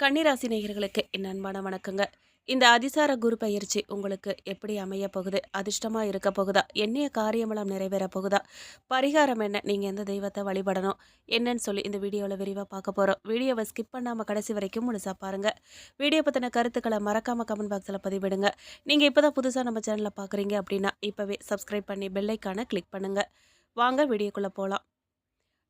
கன்னிராசி நேயர்களுக்கு என் அன்பான வணக்கங்க. இந்த அதிசார குரு பயிற்சி உங்களுக்கு எப்படி அமைய போகுது? அதிர்ஷ்டமா இருக்க போகுதா? எண்ணிய காரியமெல்லாம் நிறைவேற போகுதா? பரிகாரம் என்ன? நீங்க எந்த தெய்வத்தை வழிபடணும்? என்னன்னு சொல்லி இந்த வீடியோவில் விரிவாக பார்க்க போறோம். வீடியோவை ஸ்கிப் பண்ணாம கடைசி வரைக்கும் முழுசா பாருங்க. வீடியோ பத்தின கருத்துக்களை மறக்காம கமெண்ட் பாக்ஸில் பதிவிடுங்க. நீங்க இப்பதான் புதுசா நம்ம சேனலில் பாக்குறீங்க அப்படின்னா இப்பவே சப்ஸ்கிரைப் பண்ணி பெல்லைக்கான கிளிக் பண்ணுங்க. வாங்க வீடியோக்குள்ள போகலாம்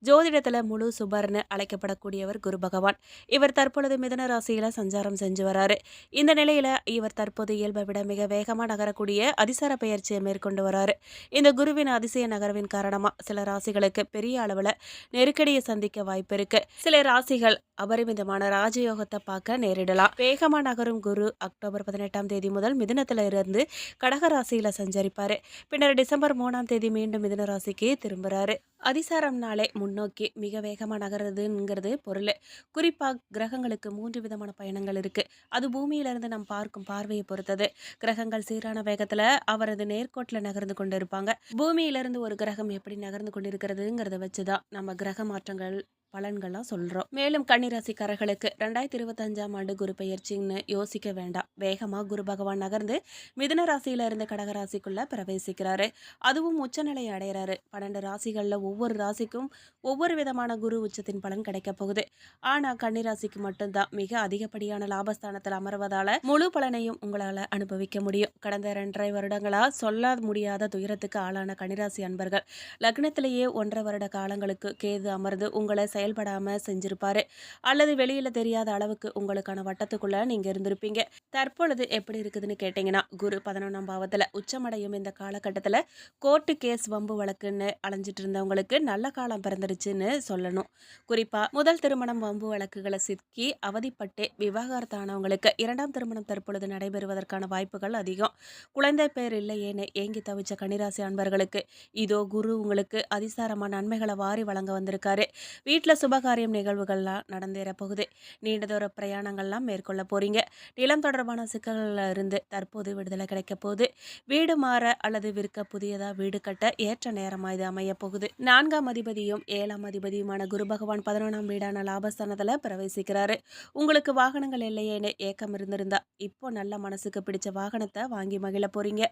ஜோதிடத்தில் முழு சுபர்னு அழைக்கப்படக்கூடியவர் குரு பகவான். இவர் தற்பொழுது மிதன ராசியில் சஞ்சாரம் செஞ்சு வராரு. இந்த நிலையில் இவர் தற்போது இயல்பை விட மிக வேகமாக நகரக்கூடிய அதிசார பயிற்சியை மேற்கொண்டு வராரு. இந்த குருவின் அதிசய நகர்வின் காரணமாக சில ராசிகளுக்கு பெரிய அளவில் நெருக்கடியை சந்திக்க வாய்ப்பு இருக்கு. சில ராசிகள் அபரிமிதமான ராஜயோகத்தை பார்க்க நேரிடலாம். வேகமாக நகரும் குரு அக்டோபர் பதினெட்டாம் தேதி முதல் மிதுனத்துல இருந்து கடக ராசியில் சஞ்சரிப்பார். பின்னர் டிசம்பர் மூணாம் தேதி மீண்டும் மிதுன ராசிக்கு திரும்புகிறாரு அதிசாரம் நாளே முன்னோக்கி மிக வேகமாக நகருதுங்கிறது பொருள். குறிப்பாக கிரகங்களுக்கு மூன்று விதமான பயணங்கள் இருக்குது அது பூமியிலிருந்து நாம் பார்க்கும் பார்வையை பொறுத்தது. கிரகங்கள் சீரான வேகத்தில் அவரது நேர்கோட்டில் நகர்ந்து கொண்டு இருப்பாங்க. பூமியிலிருந்து ஒரு கிரகம் எப்படி நகர்ந்து கொண்டிருக்கிறதுங்கிறத வச்சு தான் நம்ம கிரக மாற்றங்கள் பலன்கள்லாம் சொல்கிறோம் மேலும் கன்னிராசிக்காரர்களுக்கு ரெண்டாயிரத்தி இருபத்தஞ்சாம் ஆண்டு குரு பெயர்ச்சின்னு யோசிக்க வேண்டாம். வேகமாக குரு பகவான் நகர்ந்து மிதுன ராசியில இருந்து கடகராசிக்குள்ள பிரவேசிக்கிறாரு. அதுவும் உச்சநிலை அடைகிறாரு பன்னெண்டு ராசிகளில் ஒவ்வொரு ராசிக்கும் ஒவ்வொரு விதமான குரு உச்சத்தின் பலன் கிடைக்க போகுது. ஆனால் கன்னிராசிக்கு மட்டும்தான். மிக அதிகப்படியான லாபஸ்தானத்தில் அமர்வதால முழு பலனையும் உங்களால் அனுபவிக்க முடியும். கடந்த ரெண்டரை வருடங்களா சொல்ல முடியாத துயரத்துக்கு ஆளான கன்னிராசி அன்பர்கள். லக்னத்திலேயே ஒன்றரை வருட காலங்களுக்கு கேது அமர்ந்து உங்களை செயல்படாமல் செஞ்சிருப்பாரு. அல்லது வெளியில் தெரியாத அளவுக்கு உங்களுக்கான வட்டத்துக்குள்ள நீங்கள் இருந்திருப்பீங்க. தற்பொழுது எப்படி இருக்குதுன்னு கேட்டிங்கன்னா குரு பதினொன்றாம் பாவத்தில் உச்சமடையும் இந்த காலகட்டத்தில் கோர்ட்டு கேஸ் வம்பு வழக்குன்னு அலைஞ்சிட்டு இருந்தவங்களுக்கு நல்ல காலம் பிறந்துருச்சுன்னு சொல்லணும். குறிப்பாக முதல் திருமணம் வம்பு வழக்குகளை சிக்கி அவதிப்பட்டு விவாகரத்தானவங்களுக்கு இரண்டாம் திருமணம் தற்பொழுது நடைபெறுவதற்கான வாய்ப்புகள் அதிகம். குழந்தை பேர் இல்லையேன்னு ஏங்கி தவிச்ச கணிராசி அன்பர்களுக்கு இதோ குரு உங்களுக்கு அதிசாரமான நன்மைகளை வாரி வழங்க வந்திருக்காரு. வீட்டில் வீட்டில் சுபகாரியம் நிகழ்வுகள்லாம் நடந்தேற போகுது. நீண்ட தூர பிரயாணங்கள்லாம் மேற்கொள்ள போகிறீங்க நிலம் தொடர்பான சிக்கல்களில் இருந்து தற்போது விடுதலை கிடைக்க போகுது. வீடு மாற அல்லது விற்க புதியதாக வீடு கட்ட ஏற்ற நேரமாக இது அமைய போகுது. நான்காம் அதிபதியும் ஏழாம் அதிபதியுமான குரு பகவான் பதினொன்றாம் வீடான லாபஸ்தானத்தில் பிரவேசிக்கிறாரு. உங்களுக்கு வாகனங்கள் இல்லையேன்னு ஏக்கம் இருந்திருந்தா இப்போ நல்ல மனசுக்கு பிடிச்ச வாகனத்தை வாங்கி மகிழ போகிறீங்க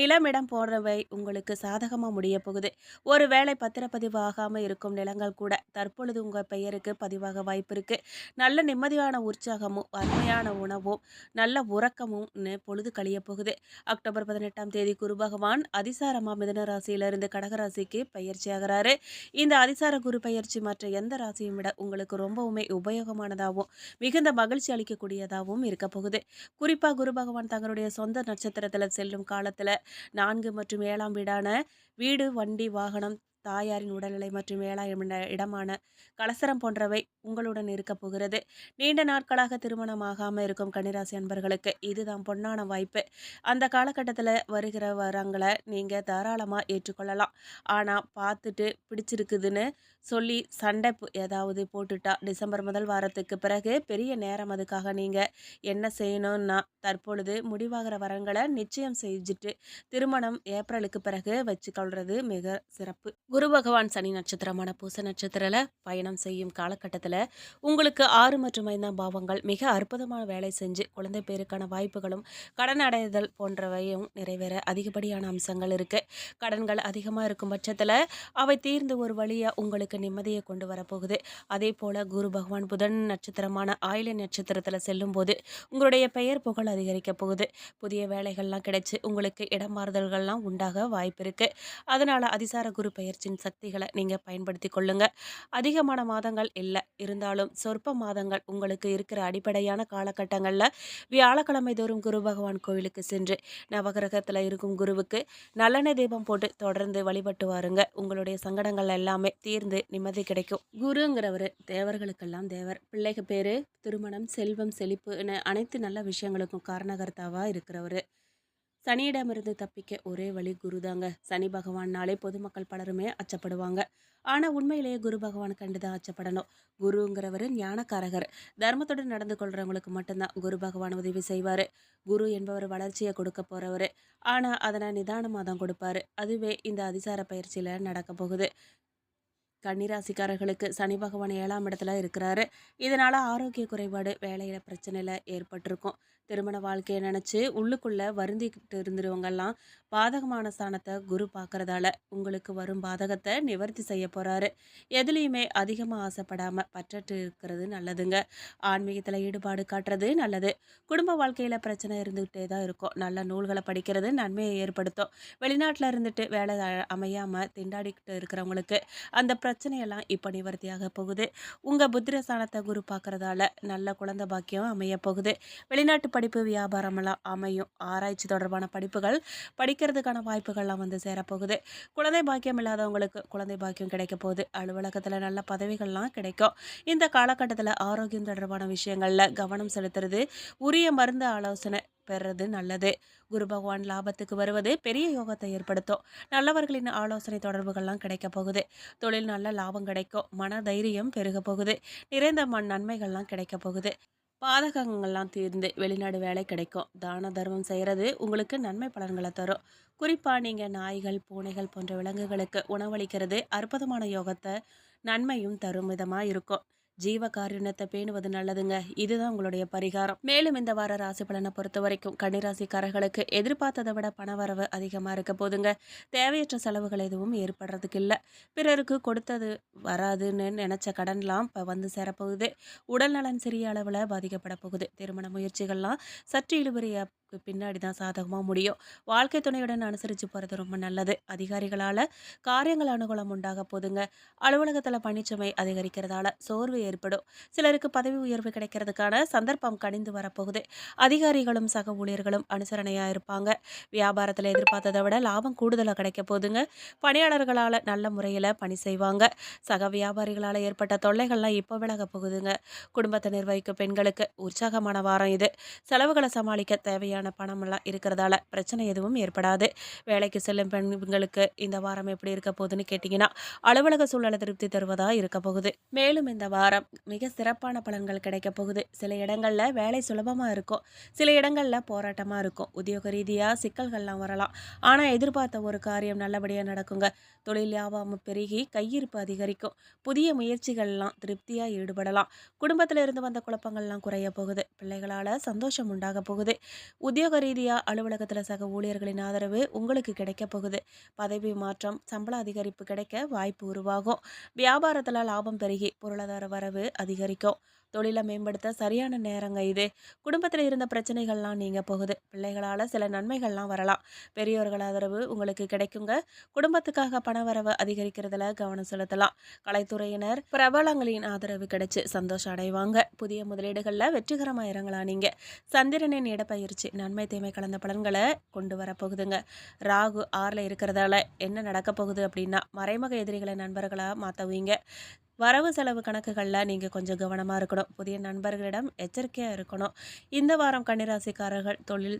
நிலமிடம் போன்றவை உங்களுக்கு சாதகமாக முடிய போகுது. ஒரு வேலை பத்திரப்பதிவு ஆகாமல் இருக்கும் நிலங்கள் கூட தற்பொழுது உங்கள் பெயருக்கு பதிவாக வாய்ப்பு இருக்குது நல்ல நிம்மதியான உற்சாகமும் அருமையான உணவும் நல்ல உறக்கமும் பொழுது கழிய போகுது. அக்டோபர் பதினெட்டாம் தேதி குரு பகவான் அதிசாரமாக மிதன ராசியிலிருந்து கடகராசிக்கு பயிற்சி ஆகிறாரு. இந்த அதிசார குரு பயிற்சி மற்ற எந்த ராசியும் விட உங்களுக்கு ரொம்பவுமே உபயோகமானதாகவும் மிகுந்த மகிழ்ச்சி அளிக்கக்கூடியதாகவும் இருக்க போகுது. குறிப்பாக குரு பகவான் தங்களுடைய சொந்த நட்சத்திரத்தில் செல்லும் காலத்தில் நான்கு மற்றும் ஏழாம் வீடான வீடு வண்டி வாகனம் தாயாரின் உடல்நிலை மற்றும் வேளாண் இடமான கலசரம் போன்றவை உங்களுடன் இருக்க போகிறது. நீண்ட நாட்களாக திருமணமாகாமல் இருக்கும் கன்னிராசி அன்பர்களுக்கு இதுதான் பொன்னான வாய்ப்பு. அந்த காலகட்டத்தில் வருகிற வரங்களை நீங்கள் தாராளமாக ஏற்றுக்கொள்ளலாம். ஆனால் பார்த்துட்டு பிடிச்சிருக்குதுன்னு சொல்லி சண்டை ஏதாவது போட்டுட்டா டிசம்பர் முதல் வாரத்துக்கு பிறகு பெரிய நேரம் அதுக்காக நீங்கள் என்ன செய்யணும்னா தற்பொழுது முடிவாகிற வரங்களை நிச்சயம் செஞ்சுட்டு திருமணம் ஏப்ரலுக்கு பிறகு வச்சுக்கொள்வது மிக சிறப்பு. குரு பகவான் சனி நட்சத்திரமான பூச நட்சத்திரத்தில் பயணம் செய்யும் காலகட்டத்தில் உங்களுக்கு ஆறு மற்றும் ஐந்தாம் பாவங்கள் மிக அற்புதமான வேலை செஞ்சு குழந்தை பேருக்கான வாய்ப்புகளும் கடன் அடைதல் போன்றவையும் நிறைவேற அதிகப்படியான அம்சங்கள் இருக்குது கடன்கள் அதிகமாக இருக்கும் பட்சத்தில் அவை தீர்ந்து ஒரு வழியாக உங்களுக்கு நிம்மதியை கொண்டு வரப்போகுது. அதே போல் குரு பகவான் புதன் நட்சத்திரமான ஆயில நட்சத்திரத்தில் செல்லும் போது உங்களுடைய பெயர் புகழ் அதிகரிக்க போகுது. புதிய வேலைகள்லாம் கிடைச்சி உங்களுக்கு இடம் மாறுதல்கள்லாம் உண்டாக வாய்ப்பு இருக்குது அதனால் அதிசார குரு பெயர் பயிற்சியின் சக்திகளை நீங்கள் பயன்படுத்தி கொள்ளுங்க. அதிகமான மாதங்கள் இல்லை. இருந்தாலும் சொற்ப மாதங்கள் உங்களுக்கு இருக்கிற அடிப்படையான காலகட்டங்களில் வியாழக்கிழமை தோறும் குரு பகவான் கோவிலுக்கு சென்று நவகிரகத்தில் இருக்கும் குருவுக்கு நல்லெண்ணெய் தீபம் போட்டு தொடர்ந்து வழிபட்டு வாருங்க. உங்களுடைய சங்கடங்கள் எல்லாமே தீர்ந்து நிம்மதி கிடைக்கும். குருங்கிறவர் தேவர்களுக்கெல்லாம் தேவர். பிள்ளைகள் பேர் திருமணம் செல்வம் செழிப்புன்னு அனைத்து நல்ல விஷயங்களுக்கும் காரணகர்த்தாவாக இருக்கிறவர். சனியிடமிருந்து தப்பிக்க ஒரே வழி குரு தாங்க சனி பகவான்னாலே பொதுமக்கள் பலருமே அச்சப்படுவாங்க. ஆனால் உண்மையிலேயே குரு பகவான் கண்டுதான் அச்சப்படணும். குருங்கிறவர் ஞானக்காரகர். தர்மத்துடன் நடந்து கொள்கிறவங்களுக்கு மட்டும்தான் குரு பகவான் உதவி செய்வார். குரு என்பவர் வளர்ச்சியை கொடுக்க போகிறவர் ஆனால் அதனை நிதானமாக தான் கொடுப்பாரு. அதுவே இந்த அதிசார பயிற்சியில் நடக்க போகுது. கன்னிராசிக்காரர்களுக்கு சனி பகவான் ஏழாம் இடத்துல இருக்கிறாரு. இதனால் ஆரோக்கிய குறைபாடு வேலையில் பிரச்சனையில் ஏற்பட்டிருக்கும். திருமண வாழ்க்கையை நினச்சி உள்ளுக்குள்ளே வருந்திக்கிட்டு இருந்துருவங்கெல்லாம் பாதகமான ஸ்தானத்தை குரு பார்க்கறதால உங்களுக்கு வரும் பாதகத்தை நிவர்த்தி செய்ய போகிறாரு எதுலேயுமே அதிகமாக ஆசைப்படாமல் பற்றட்டு இருக்கிறது நல்லதுங்க. ஆன்மீகத்தில் ஈடுபாடு காட்டுறது நல்லது. குடும்ப வாழ்க்கையில் பிரச்சனை இருந்துகிட்டே தான் இருக்கும். நல்ல நூல்களை படிக்கிறது நன்மையை ஏற்படுத்தும். வெளிநாட்டில் இருந்துட்டு வேலை அமையாமல் திண்டாடிக்கிட்டு இருக்கிறவங்களுக்கு அந்த பிரச்சனையெல்லாம் இப்போ நிவர்த்தியாக போகுது. உங்கள் புத்திரஸ்தானத்தை குரு பார்க்கறதால நல்ல குழந்தை பாக்கியம் அமைய போகுது. வெளிநாட்டு படிப்பு வியாபாரமெல்லாம் அமையும். ஆராய்ச்சி தொடர்பான படிப்புகள் படிக்கிறதுக்கான வாய்ப்புகள்லாம் வந்து சேரப்போகுது. குழந்தை பாக்கியம் இல்லாதவங்களுக்கு குழந்தை பாக்கியம் கிடைக்க போகுது. அலுவலகத்தில் நல்ல பதவிகள்லாம் கிடைக்கும். இந்த காலகட்டத்தில் ஆரோக்கியம் தொடர்பான விஷயங்களில் கவனம் செலுத்துறது உரிய மருந்து ஆலோசனை பெறுறது நல்லது. குரு பகவான் லாபத்துக்கு வருவது பெரிய யோகத்தை ஏற்படுத்தும். நல்லவர்களின் ஆலோசனை தொடர்புகள்லாம் கிடைக்க போகுது. தொழில் நல்ல லாபம் கிடைக்கும். மன தைரியம் பெருக போகுது. நிறைந்த மண் நன்மைகள்லாம் கிடைக்க போகுது. பாதகங்கள்லாம் தீர்ந்து வெளிநாடு வேலை கிடைக்கும். தான தர்மம் செய்கிறது உங்களுக்கு நன்மை பலன்களை தரும். குறிப்பாக நீங்கள் நாய்கள் பூனைகள் போன்ற விலங்குகளுக்கு உணவளிக்கிறது அற்புதமான யோகத்தை நன்மையும் தரும் விதமாக இருக்கும். ஜீவ பேணுவது நல்லதுங்க. இதுதான் உங்களுடைய பரிகாரம். மேலும் இந்த வார ராசி பலனை பொறுத்த வரைக்கும் கன்னிராசிக்காரர்களுக்கு எதிர்பார்த்ததை விட பண வரவு அதிகமாக இருக்க போதுங்க. தேவையற்ற செலவுகள் எதுவும் ஏற்படுறதுக்கு இல்லை. பிறருக்கு கொடுத்தது வராதுன்னு நினச்ச கடன்லாம் இப்போ வந்து சேரப்போகுது. உடல் நலன் சிறிய அளவில் பாதிக்கப்பட போகுது. திருமண முயற்சிகள்லாம் சற்று இழுபறியாக பின்னாடி தான் சாதகமாக முடியும். வாழ்க்கை துணையுடன் அனுசரித்து போகிறது ரொம்ப நல்லது. அதிகாரிகளால் காரியங்கள் அனுகூலம் உண்டாக போதுங்க. அலுவலகத்தில் பணிச்சுமை அதிகரிக்கிறதால சோர்வு ஏற்படும். சிலருக்கு பதவி உயர்வு கிடைக்கிறதுக்கான சந்தர்ப்பம் கணிந்து வரப்போகுது. அதிகாரிகளும் சக ஊழியர்களும் அனுசரணையாக இருப்பாங்க. வியாபாரத்தில் எதிர்பார்த்ததை விட லாபம் கூடுதலாக கிடைக்க போதுங்க. பணியாளர்களால் நல்ல முறையில் பணி செய்வாங்க. சக வியாபாரிகளால் ஏற்பட்ட தொல்லைகள்லாம் இப்போ விலக போகுதுங்க. குடும்பத்தை நிர்வகிக்கும் பெண்களுக்கு உற்சாகமான வாரம் இது. செலவுகளை சமாளிக்க தேவையான தேவையான பணமெல்லாம் இருக்கிறதால பிரச்சனை எதுவும் ஏற்படாது. வேலைக்கு செல்லும் பெண்களுக்கு இந்த வாரம் எப்படி இருக்க போகுதுன்னு கேட்டிங்கன்னா அலுவலக சூழலை திருப்தி தருவதாக இருக்க போகுது. மேலும் இந்த வாரம் மிக சிறப்பான பலன்கள் கிடைக்க போகுது. சில இடங்களில் வேலை சுலபமாக இருக்கும். சில இடங்களில் போராட்டமாக இருக்கும். உத்தியோக ரீதியாக சிக்கல்கள்லாம் வரலாம். ஆனால் எதிர்பார்த்த ஒரு காரியம் நல்லபடியாக நடக்குங்க. தொழில் வியாபாரம் பெருகி கையிருப்பு அதிகரிக்கும். புதிய முயற்சிகள்லாம் திருப்தியாக ஈடுபடலாம். குடும்பத்தில் இருந்து வந்த குழப்பங்கள்லாம் குறைய போகுது. பிள்ளைகளால் சந்தோஷம் உண்டாக போகுது. உத்தியோக ரீதியாக அலுவலகத்தில் சக ஊழியர்களின் ஆதரவு உங்களுக்கு கிடைக்க போகுது. பதவி மாற்றம் சம்பள அதிகரிப்பு கிடைக்க வாய்ப்பு உருவாகும். வியாபாரத்தில் லாபம் பெருகி பொருளாதார வரவு அதிகரிக்கும். தொழிலை மேம்படுத்த சரியான நேரங்க இது. குடும்பத்தில் இருந்த பிரச்சனைகள்லாம் நீங்கள் போகுது. பிள்ளைகளால் சில நன்மைகள்லாம் வரலாம். பெரியோர்கள் ஆதரவு உங்களுக்கு கிடைக்குங்க. குடும்பத்துக்காக பண வரவு அதிகரிக்கிறதுல கவனம் செலுத்தலாம். கலைத்துறையினர் பிரபலங்களின் ஆதரவு கிடைச்சு சந்தோஷம் அடைவாங்க. புதிய முதலீடுகளில் வெற்றிகரமாக இறங்கலாம் நீங்கள் சந்திரனின் இடப்பயிற்சி நன்மை தீமை கலந்த பலன்களை கொண்டு வரப்போகுதுங்க ராகு ஆறில் இருக்கிறதால என்ன நடக்க போகுது அப்படின்னா மறைமுக எதிரிகளை நண்பர்களாக மாற்றவீங்க வரவு செலவு கணக்குகளில் நீங்கள் கொஞ்சம் கவனமாக இருக்கணும். புதிய நண்பர்களிடம் எச்சரிக்கையாக இருக்கணும். இந்த வாரம் கன்னிராசிக்காரர்கள் தொழில்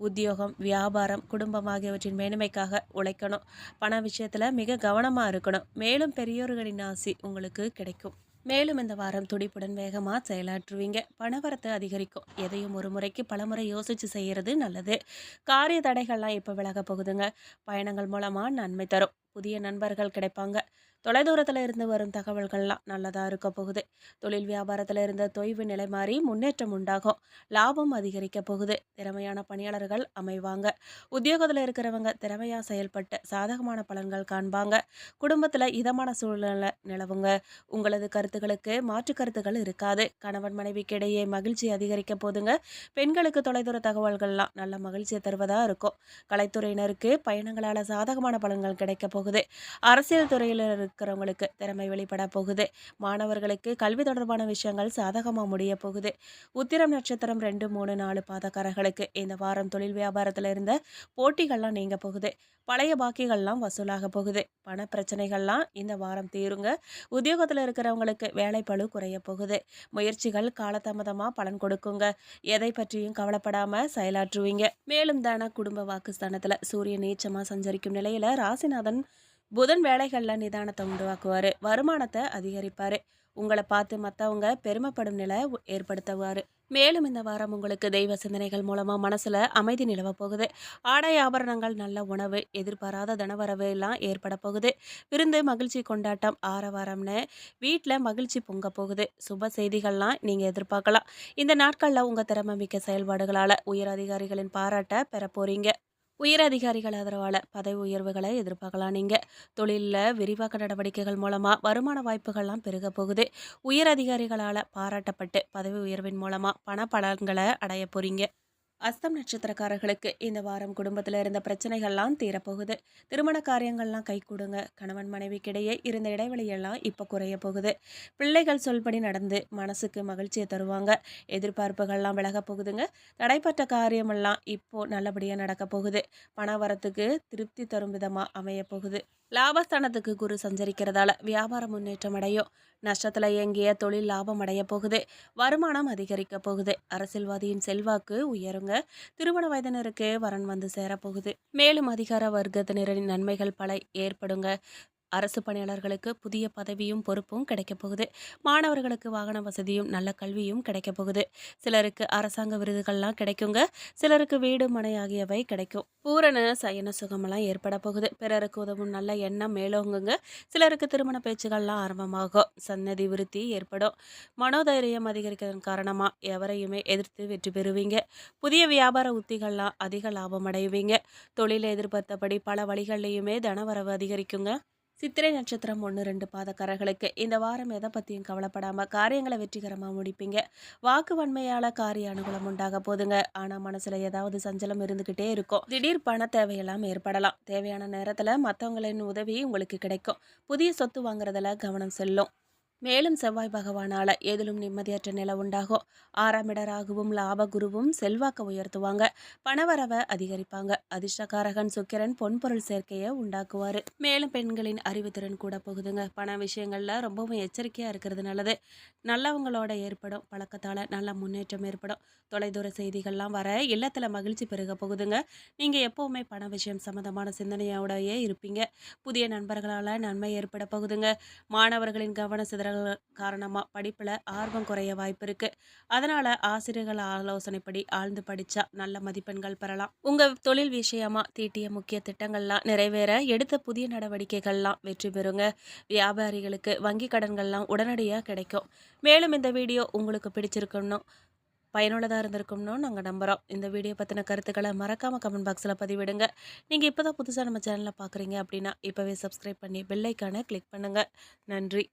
உத்தியோகம் வியாபாரம் குடும்பம் ஆகியவற்றின் மேன்மைக்காக உழைக்கணும். பண விஷயத்தில் மிக கவனமாக இருக்கணும். மேலும் பெரியோர்களின் ஆசி உங்களுக்கு கிடைக்கும். மேலும் இந்த வாரம் துடிப்புடன் வேகமாக செயலாற்றுவீங்க. பணவரத்து அதிகரிக்கும். எதையும் ஒரு முறைக்கு பலமுறை யோசித்து செய்கிறது நல்லது. காரிய தடைகள்லாம் இப்போ விலக போகுதுங்க. பயணங்கள் மூலமாக நன்மை தரும். புதிய நண்பர்கள் கிடைப்பாங்க. தொலைதூரத்தில் இருந்து வரும் தகவல்கள்லாம் நல்லதாக இருக்க போகுது. தொழில் வியாபாரத்தில் இருந்த தொய்வு நிலை மாறி முன்னேற்றம் உண்டாகும். லாபம் அதிகரிக்க போகுது. திறமையான பணியாளர்கள் அமைவாங்க. உத்தியோகத்தில் இருக்கிறவங்க திறமையாக செயல்பட்டு சாதகமான பலன்கள் காண்பாங்க. குடும்பத்தில் இதமான சூழ்நிலை நிலவுங்க. உங்களது கருத்துக்களுக்கு மாற்று கருத்துக்கள் இருக்காது. கணவன் மனைவிக்கு இடையே மகிழ்ச்சி அதிகரிக்க போதுங்க. பெண்களுக்கு தொலைதூர தகவல்கள்லாம் நல்ல மகிழ்ச்சியை தருவதாக இருக்கும். கலைத்துறையினருக்கு பயணங்களால் சாதகமான பலன்கள் கிடைக்க போகுது. அரசியல் துறையில் இருக்கிறவங்களுக்கு திறமை வெளிப்பட போகுது. மாணவர்களுக்கு கல்வி தொடர்பான விஷயங்கள் சாதகமாக முடிய போகுது. உத்திரம் நட்சத்திரம் ரெண்டு மூணு நாலு பாதக்காரர்களுக்கு இந்த வாரம் தொழில் வியாபாரத்தில் இருந்த போட்டிகள்லாம் நீங்க போகுது. பழைய பாக்கிகள்லாம் வசூலாக போகுது. பண பிரச்சனைகள்லாம் இந்த வாரம் தீருங்க. உத்தியோகத்தில் இருக்கிறவங்களுக்கு வேலைப்பழு குறைய போகுது. முயற்சிகள் காலதாமதமாக பலன் கொடுக்குங்க. எதை பற்றியும் கவலைப்படாமல் செயலாற்றுவீங்க. மேலும் தான குடும்ப வாக்குஸ்தானத்தில் சூரியன் நீச்சமாக சஞ்சரிக்கும் நிலையில் ராசிநாதன் புதன் வேலைகளில் நிதானத்தை உருவாக்குவார் வருமானத்தை அதிகரிப்பார். உங்களை பார்த்து மற்றவங்க பெருமைப்படும் நிலை ஏற்படுத்துவார். மேலும் இந்த வாரம் உங்களுக்கு தெய்வ சிந்தனைகள் மூலமாக மனசில் அமைதி நிலவ போகுது. ஆடை ஆபரணங்கள் நல்ல உணவு எதிர்பாராத தனவரவு எல்லாம் ஏற்பட போகுது. விருந்து மகிழ்ச்சி கொண்டாட்டம் ஆரவாரம்னு வீட்டில் மகிழ்ச்சி பொங்க போகுது. சுப செய்திகள்லாம் நீங்கள் எதிர்பார்க்கலாம். இந்த நாட்களில் உங்கள் திறமை மிக்க செயல்பாடுகளால் உயர் அதிகாரிகளின் பாராட்டை பெற போகிறீங்க உயர் அதிகாரிகள் ஆதரவால் பதவி உயர்வுகளை எதிர்பார்க்கலாம் நீங்கள் தொழிலில் விரிவாக்க நடவடிக்கைகள் மூலமாக வருமான வாய்ப்புகள்லாம் பெருக போகுது. உயர் அதிகாரிகளால் பாராட்டப்பட்டு பதவி உயர்வின் மூலமாக பண பலன்களை அடைய போகிறீங்க அஸ்தம் நட்சத்திரக்காரர்களுக்கு இந்த வாரம் குடும்பத்தில் இருந்த பிரச்சனைகள்லாம் தீரப்போகுது. திருமண காரியங்கள்லாம் கை கொடுங்க. கணவன் மனைவிக்கிடையே இருந்த இடைவெளியெல்லாம் இப்போ குறைய போகுது. பிள்ளைகள் சொல்படி நடந்து மனசுக்கு மகிழ்ச்சியை தருவாங்க. எதிர்பார்ப்புகள்லாம் விலக போகுதுங்க. தடைப்பட்ட காரியமெல்லாம் இப்போ நல்லபடியாக நடக்க போகுது. பண வரத்துக்கு திருப்தி தரும் விதமாக அமைய போகுது. லாபஸ்தானத்துக்கு குரு சஞ்சரிக்கிறதால வியாபாரம் முன்னேற்றம் அடையும். நஷ்டத்தில் இயங்கிய தொழில் லாபம் அடைய போகுது. வருமானம் அதிகரிக்க போகுது. அரசியல்வாதியின் செல்வாக்கு உயருங்க. திருமண வயதினருக்கு வரன் வந்து சேரப்போகுது மேலும் அதிகார வர்க்கத்தினரின் நன்மைகள் பல ஏற்படுங்க. அரசு பணியாளர்களுக்கு புதிய பதவியும் பொறுப்பும் கிடைக்கப் போகுது. மாணவர்களுக்கு வாகன வசதியும் நல்ல கல்வியும் கிடைக்கப் போகுது. சிலருக்கு அரசாங்க விருதுகள்லாம் கிடைக்குங்க. சிலருக்கு வீடு மனை ஆகியவை கிடைக்கும். பூரண சயன சுகமெல்லாம் ஏற்பட போகுது. பிறருக்கு உதவும் நல்ல எண்ணம் மேலோங்குங்க. சிலருக்கு திருமண பேச்சுகள்லாம் ஆரம்பமாகும். சன்னதி விருத்தி ஏற்படும். மனோதைரியம் அதிகரிக்கிறதன் காரணமாக எவரையுமே எதிர்த்து வெற்றி பெறுவீங்க. புதிய வியாபார உத்திகள்லாம் அதிக லாபம் அடைவீங்க. தொழிலை எதிர்பார்த்தபடி பல வழிகள்லையுமே தனவரவு அதிகரிக்குங்க. சித்திரை நட்சத்திரம் ஒன்று ரெண்டு பாதக்காரர்களுக்கு இந்த வாரம் எதை பற்றியும் கவலைப்படாமல் காரியங்களை வெற்றிகரமாக முடிப்பீங்க. வாக்கு வன்மையால் காரிய அனுகூலம் உண்டாக போதுங்க. ஆனால் மனசில் ஏதாவது சஞ்சலம் இருந்துக்கிட்டே இருக்கும். திடீர் பண தேவையெல்லாம் ஏற்படலாம். தேவையான நேரத்தில் மற்றவங்களின் உதவி உங்களுக்கு கிடைக்கும். புதிய சொத்து வாங்குறதுல கவனம் செல்லும். மேலும் செவ்வாய் பகவானால் எதிலும் நிம்மதியற்ற நிலை உண்டாகும். ஆறாம் இடராகவும் லாப குருவும் செல்வாக்க உயர்த்துவாங்க. பணவரவை அதிகரிப்பாங்க. அதிர்ஷ்டகாரகன் சுக்கிரன் பொன்பொருள் சேர்க்கையை உண்டாக்குவார். மேலும் பெண்களின் அறிவுத்திறன் கூட போகுதுங்க. பண விஷயங்களில் ரொம்பவும் எச்சரிக்கையாக இருக்கிறது நல்லது. நல்லவங்களோட ஏற்படும் பழக்கத்தால் நல்ல முன்னேற்றம் ஏற்படும். தொலைதூர செய்திகள்லாம் வர இல்லத்தில் மகிழ்ச்சி பெருக போகுதுங்க. நீங்கள் எப்போவுமே பண விஷயம் சம்மந்தமான சிந்தனையோடயே இருப்பீங்க. புதிய நண்பர்களால் நன்மை ஏற்பட போகுதுங்க. மாணவர்களின் கவன சிதறல் காரணமாக படிப்பில் ஆர்வம் குறைய வாய்ப்பு இருக்குது அதனால் ஆசிரியர்கள் ஆலோசனைப்படி ஆழ்ந்து படித்தா நல்ல மதிப்பெண்கள் பெறலாம். உங்கள் தொழில் விஷயமாக தீட்டிய முக்கிய திட்டங்கள்லாம் நிறைவேற எடுத்த புதிய நடவடிக்கைகள்லாம் வெற்றி பெறுங்க. வியாபாரிகளுக்கு வங்கி கடன்கள்லாம் உடனடியாக கிடைக்கும். மேலும் இந்த வீடியோ உங்களுக்கு பிடிச்சிருக்கணும் பயனுள்ளதாக இருந்திருக்கும்னு நாங்கள் நம்புகிறோம் இந்த வீடியோ பற்றின கருத்துக்களை மறக்காமல் கமெண்ட் பாக்ஸில் பதிவிடுங்க. நீங்கள் இப்போ தான் புதுசாக நம்ம சேனலில் பார்க்குறீங்க அப்படின்னா இப்போவே சப்ஸ்கிரைப் பண்ணி பெல்லைக்கான கிளிக் பண்ணுங்கள் நன்றி.